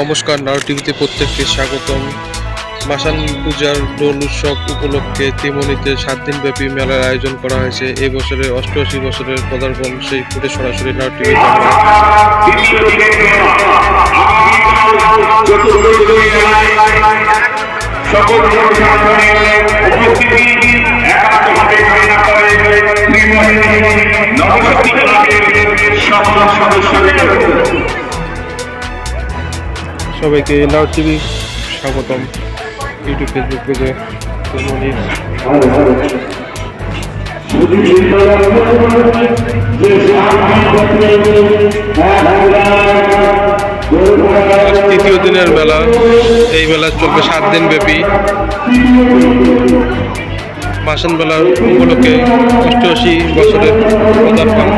নমস্কার, নারো টিভিতে প্রত্যেককে স্বাগতম। মাসান পূজার দোল উৎসব উপলক্ষে তিমনিতে সাত দিনব্যাপী মেলার আয়োজন করা হয়েছে। এই বছরে অষ্টআশি বছরের পদার্পণ, সেই ফুটে সরাসরি নারো টিভি সকল সদস্যদের সবাইকে নারো টিভি স্বাগতম। ইউটিউব, ফেসবুক পেজে তৃতীয় দিনের মেলা এই মেলা চলবে সাত দিন ব্যাপী। মাসান মেলার উপলক্ষে অষ্টআশি বছরের পদার্পণ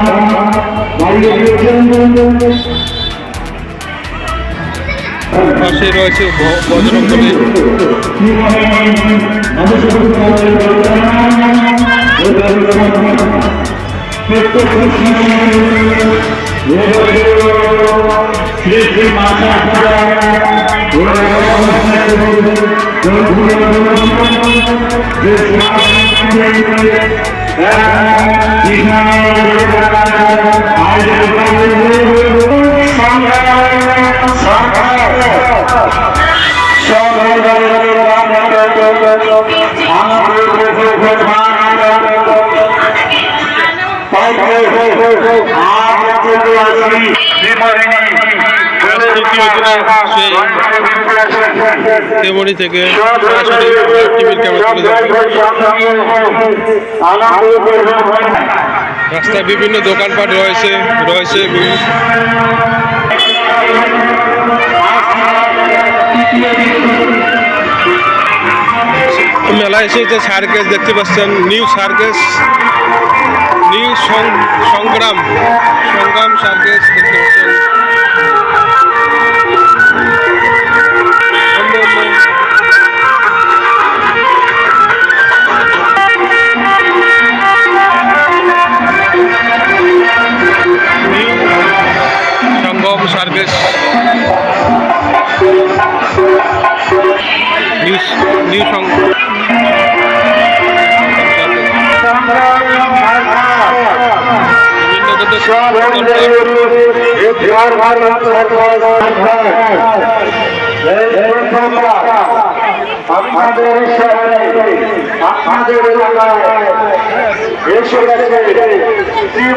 পাশে রয়েছে বজরঙ্গলী শ্রী শ্রী তেমনি থেকে সরাসরি টিভির ক্যামেরা তুলে রাস্তায় বিভিন্ন দোকানপাট রয়েছে রয়েছে মেলায় এসেছে সার্কেস দেখতে পাচ্ছেন নিউ সার্কেস নিউ সং- সংগ্রাম সংগ্রাম সার্কেস দেখতে পাচ্ছেন। Sangam circus new new song আপনাদের শহরে আপনাদের এলাকায় এসে গেছে এই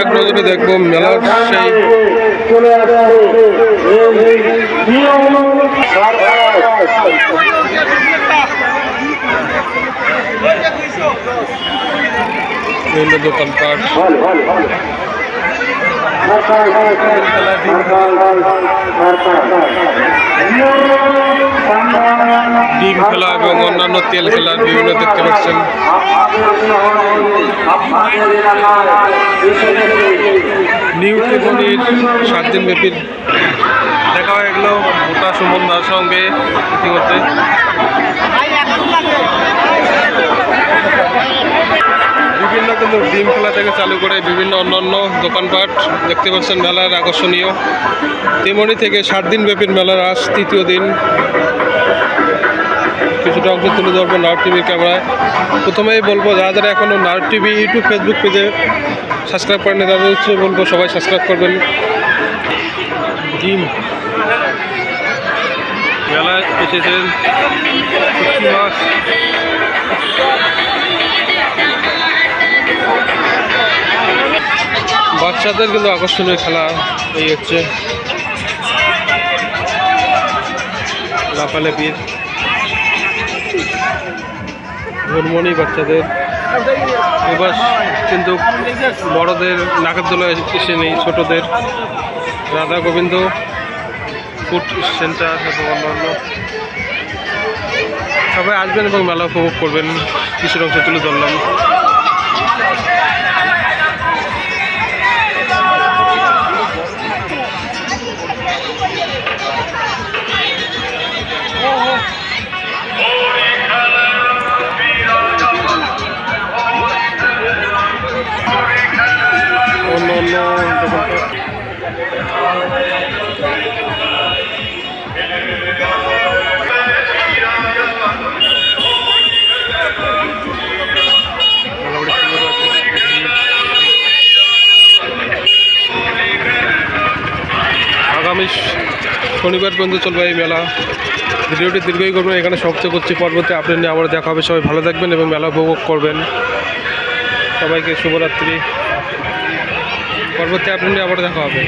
এক নজরে দোকানপাট। ডিম খেলা এবং অন্যান্য তেল খেলা, বিভিন্ন দেখতে পাচ্ছেন নিউ ত্রিভুবনীর সাত দিন দেখা হয়ে গেল গোটা সুমনদার সঙ্গে ইতিমধ্যে। কিন্তু ডিম খেলা থেকে চালু করে বিভিন্ন অন্যান্য দোকানপাট। দেখতে পাচ্ছেন মেলার আকর্ষণীয়। তেমনি থেকে সাত দিন ব্যাপী মেলার আজ তৃতীয় দিন। কিছুটা অংশ তুলে ধরবো নার্ভ টিভির ক্যামেরায়। প্রথমেই বলব, যারা যারা এখনও নার্ভ টিভি, ইউটিউব, ফেসবুক পেজে সাবস্ক্রাইব করেন তাদের হচ্ছে বলব, সবাই সাবস্ক্রাইব করবেন। ডিম। মেলায় এসেছেন বাচ্চাদের কিন্তু আকর্ষণীয় খেলা এই হচ্ছে লাফালাফির হরমোনি বাচ্চাদের। এবার কিন্তু বড়দের নাকের দোলা এসে নেই ছোটদের। রাধা গোবিন্দ, ফুড সেন্টার এবং অন্যান্য। সবাই আসবেন এবং মেলা উপভোগ করবেন। কিছুর অংশ তুলে ধরলাম। শনিবার পর্যন্ত চলবে এই মেলা। ভিডিওটি দীর্ঘই করবেন। এখানে সমাপ্ত করছি পর্বতে আপনি নিয়ে আবার দেখা হবে। সবাই ভালো থাকবেন এবং মেলা উপভোগ করবেন। সবাইকে শুভরাত্রি। পর্বতে আপনি নিয়ে আবার দেখা হবে।